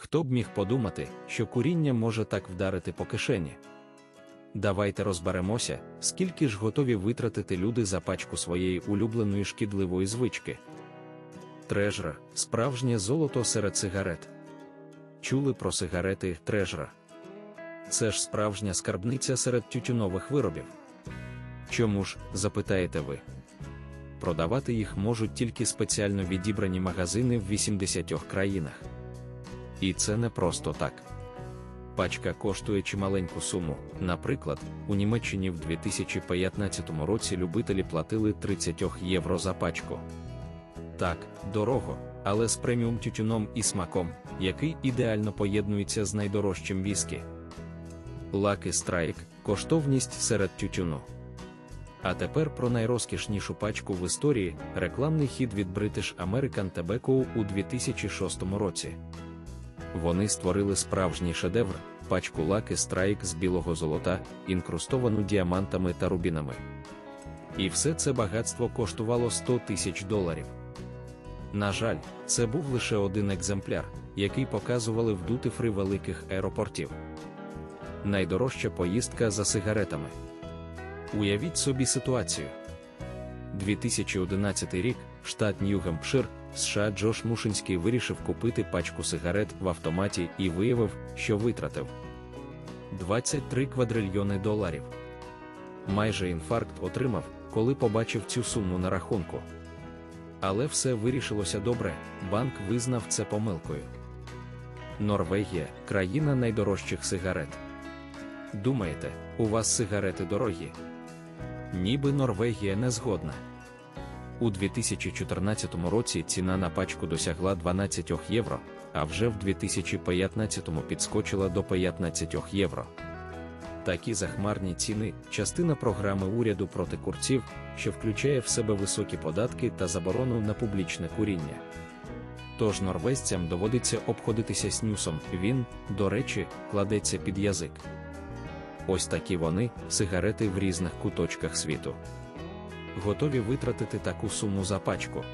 Хто б міг подумати, що куріння може так вдарити по кишені? Давайте розберемося, скільки ж готові витратити люди за пачку своєї улюбленої шкідливої звички. Трежра справжнє золото серед сигарет. Чули про сигарети трежра? Це ж справжня скарбниця серед тютюнових виробів. Чому ж, запитаєте ви? Продавати їх можуть тільки спеціально відібрані магазини в 80 країнах. І це не просто так. Пачка коштує чималеньку суму. Наприклад, у Німеччині в 2015 році любителі платили 30 євро за пачку. Так, дорого, але з преміум тютюном і смаком, який ідеально поєднується з найдорожчим віскі. Lucky Strike – коштовність серед тютюну. А тепер про найрозкішнішу пачку в історії рекламний хід від British American Tobacco у 2006 році. Вони створили справжній шедевр, пачку Lucky Strike з білого золота, інкрустовану діамантами та рубінами. І все це багатство коштувало 100 тисяч доларів. На жаль, це був лише один екземпляр, який показували в дутифри великих аеропортів. Найдорожча поїздка за сигаретами. Уявіть собі ситуацію. 2011 рік, штат Нью-Гемпшир, США Джош Мушинський вирішив купити пачку сигарет в автоматі і виявив, що витратив 23 квадрильйони доларів. Майже інфаркт отримав, коли побачив цю суму на рахунку. Але все вирішилося добре, банк визнав це помилкою. Норвегія країна найдорожчих сигарет. Думаєте, у вас сигарети дорогі? Ніби Норвегія не згодна. У 2014 році ціна на пачку досягла 12 євро, а вже в 2015 підскочила до 15 євро. Такі захмарні ціни частина програми уряду проти курців, що включає в себе високі податки та заборону на публічне куріння. Тож норвезцям доводиться обходитися снюсом, він, до речі, кладеться під язик. Ось такі вони, сигарети в різних куточках світу. Готові витратити таку суму за пачку.